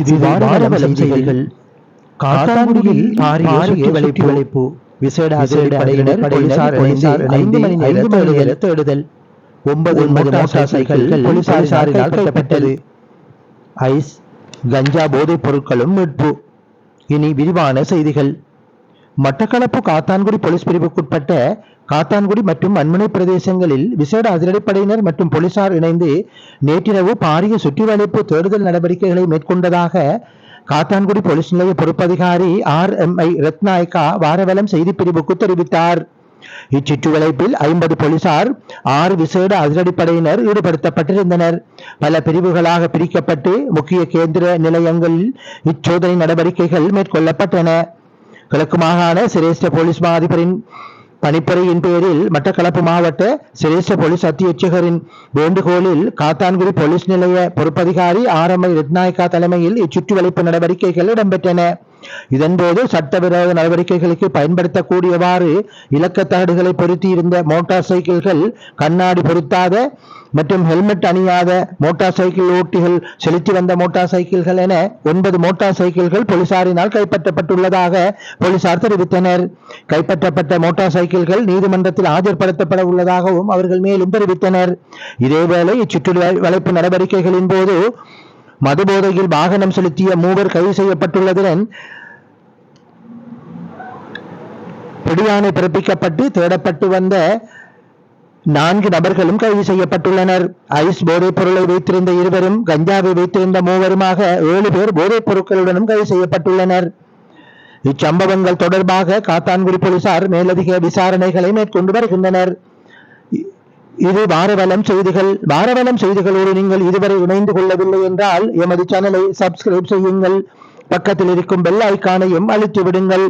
இது வாரவலம் செய்திகள் காத்தாங்குடியில் பாரிய சுற்றி வளைப்பு வளைப்பு விசேட அதிரடிப்படையினர் போலீசார் போலீசார் ஐந்து மணி நேரம் தேடுதல் தேடுதல் ஒன்பது ஒன்பது மோட்டார் போலீசாரினால் ஐஸ் கஞ்சா போதைப் பொருட்களும் மீட்பு. இனி விரிவான செய்திகள். மட்டக்களப்பு காத்தான்குடி போலீஸ் பிரிவுக்குட்பட்ட காத்தான்குடி மற்றும் அண்மனை பிரதேசங்களில் விசேட அதிரடிப்படையினர் மற்றும் போலீசார் இணைந்து நேற்றிரவு பாரிய சுற்றிவளைப்பு தேடுதல் நடவடிக்கைகளை மேற்கொண்டதாக காத்தான்குடி போலீஸ் நிலைய பொறுப்பதிகாரி R M I Ratnayake Varavalam செய்தி பிரிவுக்கு தெரிவித்தார். இச்சுற்றுவளைப்பில் ஐம்பது போலீசார் ஆறு விசேட அதிரடிப்படையினர் ஈடுபடுத்தப்பட்டிருந்தனர். பல பிரிவுகளாக பிரிக்கப்பட்டு முக்கிய கேந்திர நிலையங்களில் இச்சோதனை நடவடிக்கைகள் மேற்கொள்ளப்பட்டன. கிழக்கு மாகாண சிரேஷ்ட போலீஸ் மா அதிபரின் பணிப்புரையின் பேரில் மட்டக்களப்பு மாவட்ட சிரேஷ்ட போலீஸ் அத்தியட்சகரின் வேண்டுகோளில் காத்தான்குடி போலீஸ் நிலைய பொறுப்பதிகாரி ஆர் எம் ஐ ரத்நாயக்கா தலைமையில் இச்சுற்றுவளைப்பு நடவடிக்கைகள் இடம்பெற்றன. இதன்போது சட்டவிரோத நடவடிக்கைகளுக்கு பயன்படுத்தக்கூடியவாறு இலக்கத்தகடுகளை பொருத்தியிருந்த மோட்டார் சைக்கிள்கள் கண்ணாடி பொருத்தாத மற்றும் ஹெல்மெட் அணியாத மோட்டார் சைக்கிள் ஓட்டிகள் செலுத்தி வந்த மோட்டார் சைக்கிள்கள் என ஒன்பது மோட்டார் சைக்கிள்கள் போலீசாரினால் கைப்பற்றப்பட்டுள்ளதாக போலீசார் தெரிவித்தனர். கைப்பற்றப்பட்ட மோட்டார் சைக்கிள்கள் நீதிமன்றத்தில் ஆஜர்படுத்தப்பட உள்ளதாகவும் அவர்கள் மேலும் தெரிவித்தனர். இதேவேளை இச்சுற்று வளைப்பு நடவடிக்கைகளின் போது மதுபோதையில் வாகனம் செலுத்திய மூவர் கைது செய்யப்பட்டுள்ளதுடன் பிடியாணை பிறப்பிக்கப்பட்டு தேடப்பட்டு வந்த நான்கு நபர்களும் கைது செய்யப்பட்டுள்ளனர். ஐஸ் போதைப் பொருளை வைத்திருந்த இருவரும் கஞ்சாவை வைத்திருந்த மூவருமாக ஏழு பேர் போதைப் பொருட்களுடனும் கைது செய்யப்பட்டுள்ளனர். இச்சம்பவங்கள் தொடர்பாக காத்தான்குடி போலீசார் மேலதிக விசாரணைகளை மேற்கொண்டு வருகின்றனர். இது வாரவலம் செய்திகள். வாரவலம் செய்திகளோடு நீங்கள் இதுவரை இணைந்து கொள்ளவில்லை என்றால் எமது சேனலை சப்ஸ்கிரைப் செய்யுங்கள். பக்கத்தில் இருக்கும் பெல் ஐக்கானையும் அழித்து விடுங்கள்